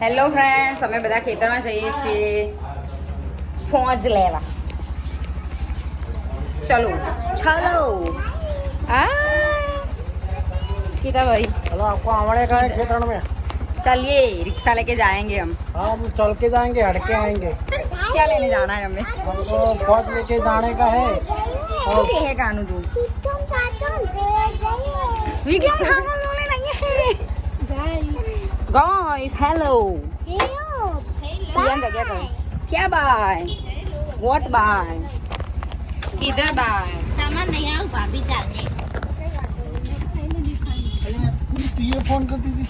Hello friends અમે બધા ખેતરમાં જઈએ છીએ ફોજ લેવા ચલો ચલો આ गीता भाई चलो आपको आमड़े का है क्षेत्र में चलिए रिक्शा लेके जाएंगे हम हम चल के जाएंगे हड़के आएंगे क्या लेने जाना है हमें हमको फौज लेके जाने का है શું કહે કાનું તું વિક્રમ ઠાકોર બોલે Guys, hello. Hello. Hello. Kya bye? What bye? Kidhar bye? Tama nahi aao bhabhi jaane. ટીએ ફોન કરતી હતી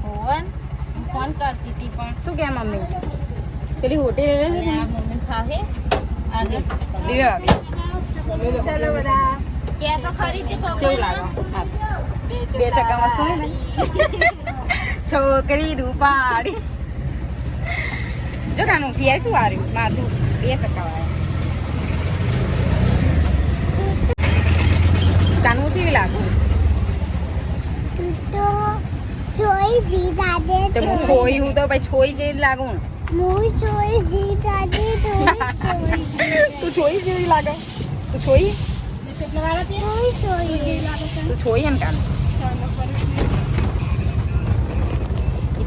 ફોન ફોન કરતી હતી પણ શું કે મમ્મી પેલી હોટેલ મમ્મી ખાહે આજે દીવે આવી ચલો બધા કે તો ખરીદી પકડી બે ચક્કામાં શું છોકરી રૂપાળી જો કાનું પીએ શું આવ્યું માધુ બે ચક્કા વાળા. તાનું કેવી લાગુ તો જી જાદે તો હું તો ભાઈ છોઈ જેવી લાગુ. હું છોઈ જી જાદે તું છોઈ જેવી લાગે? તું છોઈ? તું છોઈ એમ કાનું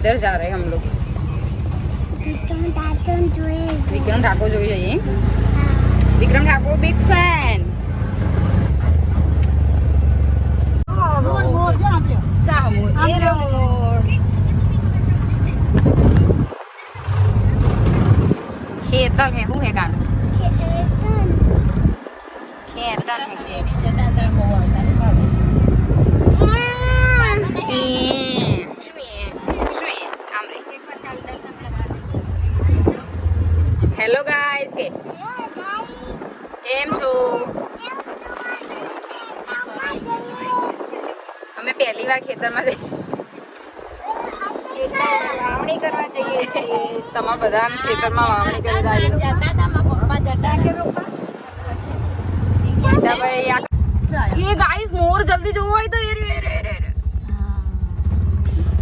किधर जा रहे हैं हम लोग विक्रम ठाकुर जो है ये विक्रम ठाकुर बिग फैन खेतल है हूँ है कान खेतल है હેલો ગાઈસ કે કેમ છો? અમે પહેલી વાર ખેતરમાં જઈએ. વાવણી કરવા જઈએ છીએ. તમારા બધા ખેતરમાં વાવણી કરવા જતા હતા મારા પપ્પા જતા ભાઈ આ એ ગાઈસ મોર જલ્દી જોવો હોય તો એ રે રે રે રે.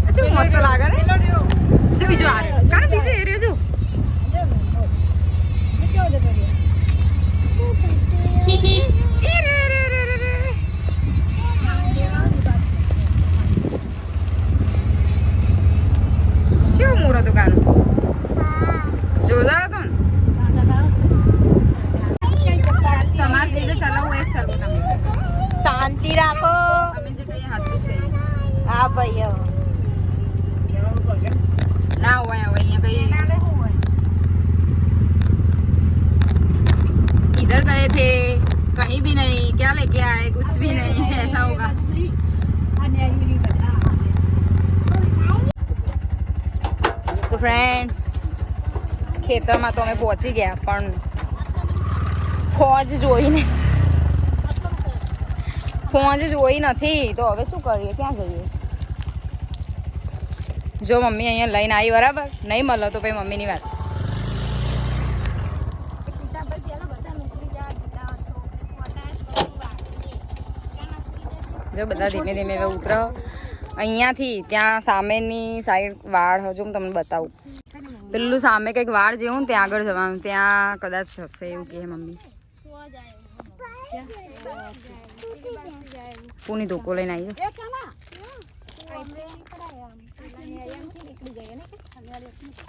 અચ્છા મસ્ત લાગે ને? બીજો આ રે કાં બીજો એ રહ્યો જો. એ રે રે રે રે રે. શું મોર હતું કાનું જોરદાર હતું ને તમારે જે જે ચલાવવું એ જ ચલાવો તમે શાંતિ રાખો અમે જે કહીએ હાથું છે હા ભાઈ ના હોય હવે અહીંયા कहीं इधर गए थे कहीं भी नहीं क्या लेके आए कुछ भी नहीं ऐसा होगा તો ફ્રેન્ડ્સ ખેતરમાં તો અમે પહોંચી ગયા પણ ફોજ જોઈને ફોજ જોઈ નથી તો હવે શું કરીએ ક્યાં જઈએ જો મમ્મી અહીંયા લઈને આવી બરાબર નહીં મળો તો પછી મમ્મીની વાત જો બધા ધીમે ધીમે હવે ઉતરો. અહીંયાથી ત્યાં સામેની સાઈડ વાડ હજુ હું તમને બતાવું. પેલું સામે કંઈક વાડ જેવું ને ત્યાં આગળ જવાનું. ત્યાં કદાચ હશે એવું કહે મમ્મી. પૂની ધોકો લઈને આવી જાઓ.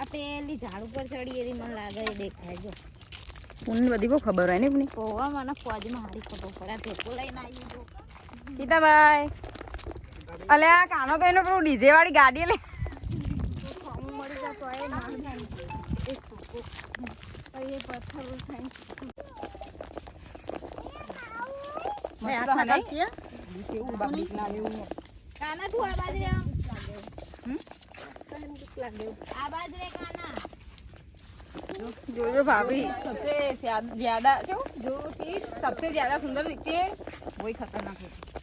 આ પેલી ઝાડ ઉપર ચડી એવી મને લાગે એ દેખાય જો. પૂની બધી બહુ ખબર હોય ને પૂની? પોવા મને ફોજમાં હારી ખબર પડે. આ ધોકો લઈને આવી જો. ગીતાભાઈ અલે આ કાનો ભાઈ નો પેલું ડીજે વાળી ગાડી લે મળી જતો એ ના એ સૂકો પછી એ પથ્થર ઉઠાય મસ્ત હે નહીં? કેવું બાબીક લાગે એવું. કાના તું આ બાજરે આમ આ બાજરે કાના जो जो भाभी सबसे ज्या- ज्यादा जो जो चीज सबसे ज्यादा सुंदर दिखती है वही खतरनाक होती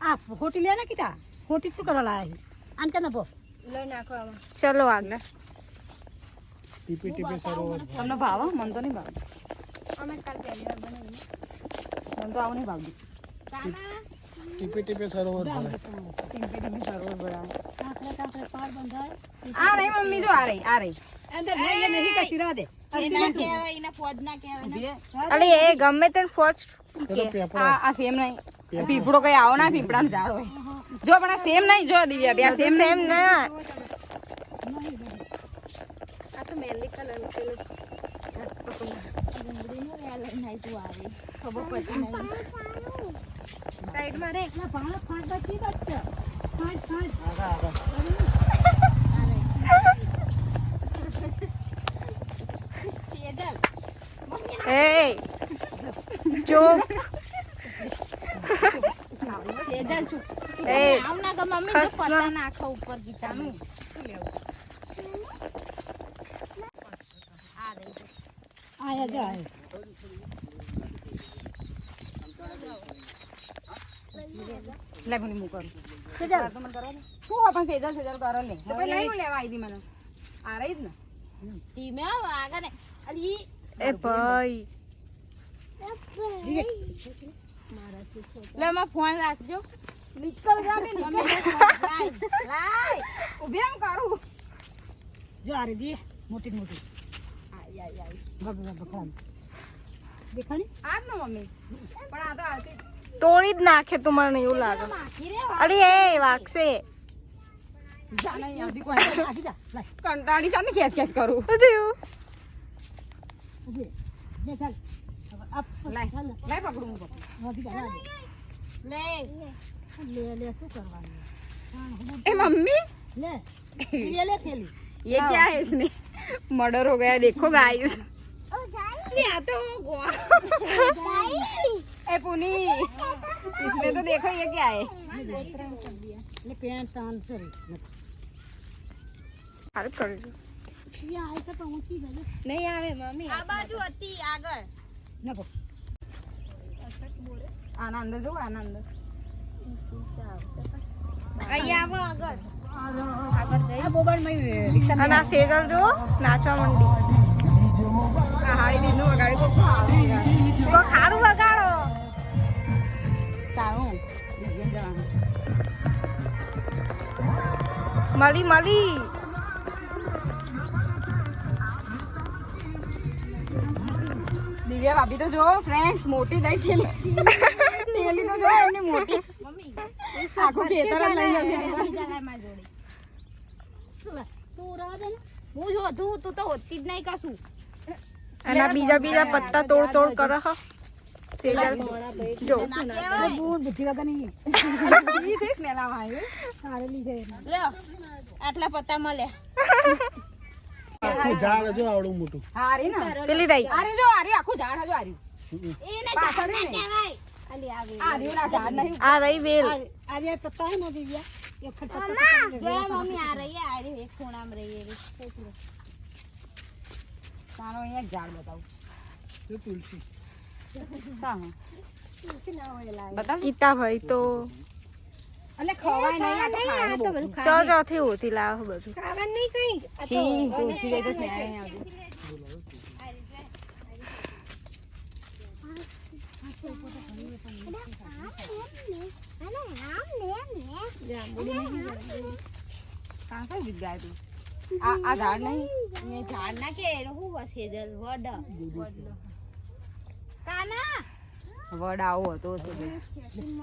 આ હોટી લે ને કીધા? હોટી શું કરવા લાયા આમ કે નભો ચલો આગળ. ટીપી ટીપી સરોવર તમને ભાવ મન તો નહીં ભાવ. અમે કાલ પહેલી વાર બનાવી મન તો આવું નહીં ભાવતી. મમ્મી જો આ રહી આ રહી. અંદર લઈ નહીં કા શિરા દે એના કહેવાય એના ફોજ ના કહેવાય અલે એ ગમે તે ફોજ આ આ સેમ નહીં પીપળો કઈ આવો ના પીપળા ને ઝાડ હોય જો પણ આ સેમ નહીં જો દિવ્યા બે સેમ સેમ ના આ તો મેલી કલર પેલું ખબર પડતી સાઈડમાં રે એટલા ભાવ પાંચ બચી બચશે પાંચ પાંચ જાય લે સેજલ તો મને શું પણ સેજલ સેજલ કરો લે. તો પછી નહીં લેવા આવી હતી મને. આ રહી જ ને. ધીમે આગળ એ ભાઈ. લે માં ફોન રાખજો. નીકળ જા બે મમ્મી નીકળ તો ફોન લાય લાય ઊભી રહે, હું કરું. જો આ રે દી મોટી મોટી. આય આય આય. ભગ ભગ ભગ દેખાણી? આ જ ને મમ્મી. પણ આ તો આવતી તોડી જ નાખે તો મને એવું લાગે. અરે એ વાગશે. કંટાળી ચાલ ને ખેંચ ખેંચ કરું. બધું ચાલ. લાય. ચાલ લાય પકડું હું પકડું વાગી જા રાજ લે લે લે શું કરવાનું ए मम्मी લે ये ले थैली ये क्या है इसमें मर्डर हो गया देखो गाइस આ તો ગોવા ए पुनी इसमें तो देखो ये क्या है ले पेंट तान सरी સારું કર્યું ये आए तो पहुंची गई નહીં આવે મમ્મી આ બાજુ હતી આગળ નાખો આના અંદર જો આના આગળ. આગળ રિક્ષા અને સેગલ જો નાચવા મંડી. આ હાડી બીજનું વગાડી સારું વગાડો. સારું. મળી મળી. ભાભી તો જો ફ્રેન્ડ્સ મોટી દહીં ઠેલી ઠેલી તો જો એમની મોટી. આખું ખેતર જ લઈ જશે. હું જોતું તું તો હોતી જ નહીં કશું. એના બીજા બીજા પત્તા તોડ તોડ કરે. હા આટલા પત્તા મળ્યા. આખું ઝાડ જો આવડું મોટું હારી ને પેલી રહી આરી જો આરી આખું ઝાડ હજો આરી એને પાછળ ઝાડ ના નહીં. કહેવાય અલી આવે આરી ના ઝાડ નહીં આ રહી વેલ आज ये पत्ता है ना दिव्या ये खट्टा જો મમ્મી આ રહી આ રહી એક ખૂણામાં રહી એ રહી. તારો અહીંયા એક ઝાડ બતાવું એ તુલસી સાનું બતાવ ગીતા ભાઈ તો એટલે ખવાય નહીં આ તો ખાવાનું બહુ. ચો ચોથી હોતી લાવ બધું ખાવાનું નહીં કઈ. છી તુલસી ગઈ તો ત્યાં નહીં આવતી કાં કઈ ગીત ગાય તું આ આ ઝાડ નહીં ઝાડ ના કે એનો હું વડ વડ આવો હતો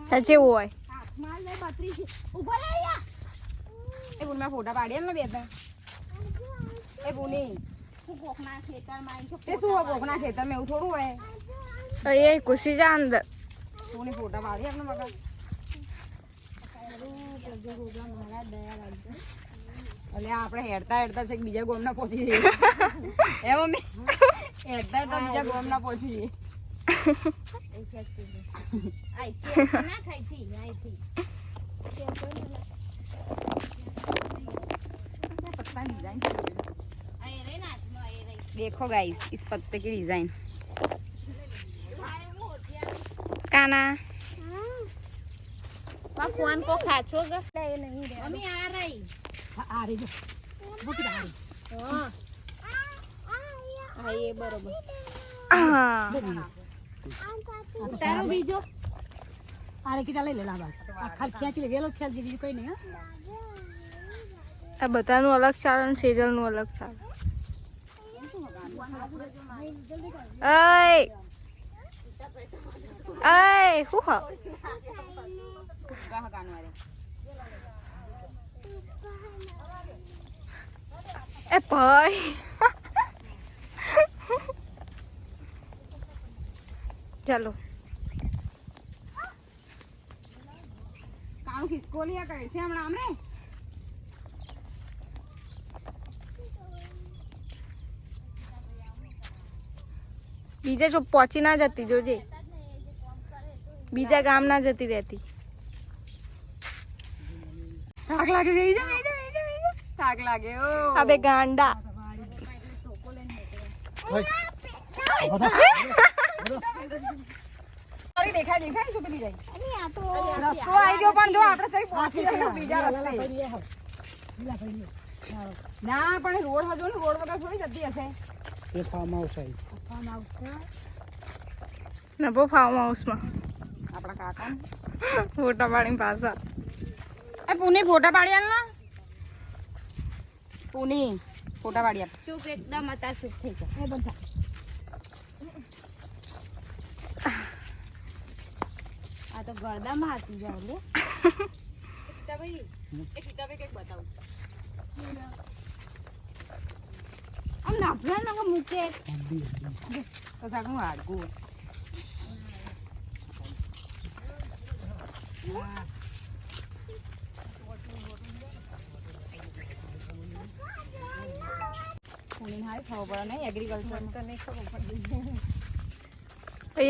સાચે હોય. માલ લે બત્રી છે. ઊભા રહે યા. એ પુન મેં ફોટા પાડી ને બે ત્રણ? એ પુની હું કોકના તે શું હોય કોકના ખેતરમાં એવું થોડું હોય? તો એ કુસી જા અંદર. પુની ફોટા પાડી આપણે મગર એટલે આપણે હેડતા હેડતા છે બીજા ગોમના પહોંચી જઈએ. એ મમ્મી? હેડતા હેડતા બીજા ગોમના પહોંચી જઈએ. देखो गाइस इस पत्ते की डिजाइन काना मैं फोन को खाचो ग नहीं नहीं मम्मी आ रही आ रही वो किधर आ रही हां ये बरोबर हां તારો બીજો આ રહી કીધા લઈ લે લાંબા આ ખાલી ખેંચી લે વેલો ખેંચી બીજું કઈ નહીં હા આ બધાનું અલગ ચાલે ને સેજલનું અલગ ચાલે અય અય હું હા એ ભાઈ ચાલો કાણું ખિસકોલિયા કરે છે હમણાં અમને બીજે જો પહોંચી ના જતી જોજે બીજા ગામ ના જતી રહેતી થાક લાગે છે ઈ જા, ઈ જા, ઈ જા, ઈ જા. થાક લાગે ઓ આ બે ગાંડા અરે દેખાય દેખાય શું પેલી જાય. અરે આ તો રસ્તો આવી ગયો પણ જો આપણે સહી પહોંચી ગયા બીજા રસ્તે. ના પણ રોડ હજુ ને રોડ વગર થોડી જતી હશે. એ ફાર્મ હાઉસ આવી. Farm house. નભો ફાર્મ હાઉસમાં આપણા કાકા. ફોટા પાડીને પાછા. એ પુની ફોટા પાડી આલ ના. પુની ફોટા પાડી આપ ચૂપ એકદમ અત્યારે ચૂપ થઈ જા તો ગરદામાં હાથી જાવ લે. સીતાભાઈ એ સીતાભાઈ કંઈક બતાવું આમ હાડકું ખબર પડે નહીં એગ્રીકલ્ચર તો નહીં ખબર પડે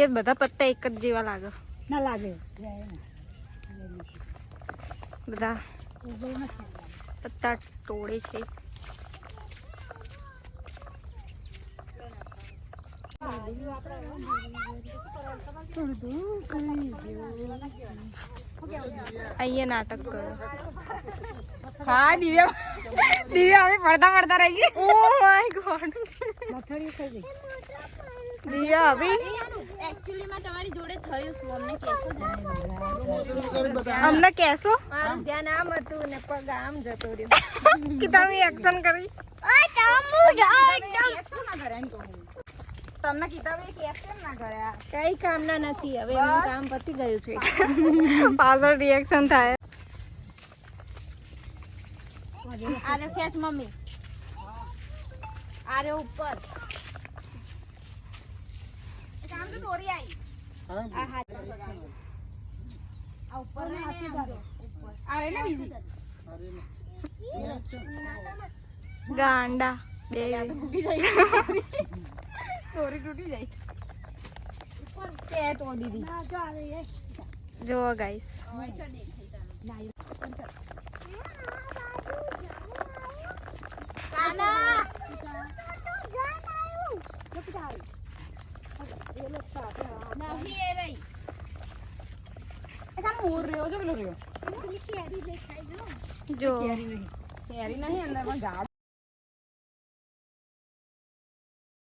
એ બધા પત્તા એક જ જેવા લાગે. ના લાગે બધા પત્તા તોડે છે અહીંયા નાટક કરો હા દિવ્યા દિવ્યા અમે પડતા પડતા રહી ગઈ ઓ માય ગોડ મથડી થઈ ગઈ. દિવ્યા અભી? એક્ચ્યુઅલી માં તમારી જોડે થયું શું અમને કહેશો અમને કેસો મારું ધ્યાન આમ હતું ને પગ આમ જતો રહ્યો. કે તમે એક્શન કરી? કેમ ના કરે એમ તો તમને કેસ કેમ ના કર્યા કઈ કામના નથી. હવે એમનું કામ પતી ગયું છે. પાછળ રિએક્શન થાય. આરે ખેંચ મમ્મી. આરે ઉપર. કામ તો દોરી આવી આ હાથ આ ઉપર ને ઉપર આરે ને બીજી? ગાંડા. બે. તૂટી જાય. દોરી તૂટી જાય. તે તોડી દી. જો ગાઈસ નહીં એ રહી એ કામ મોર રહ્યો જો પેલો રહ્યો. જો. કેરી નહીં અંદર પણ ઝાડ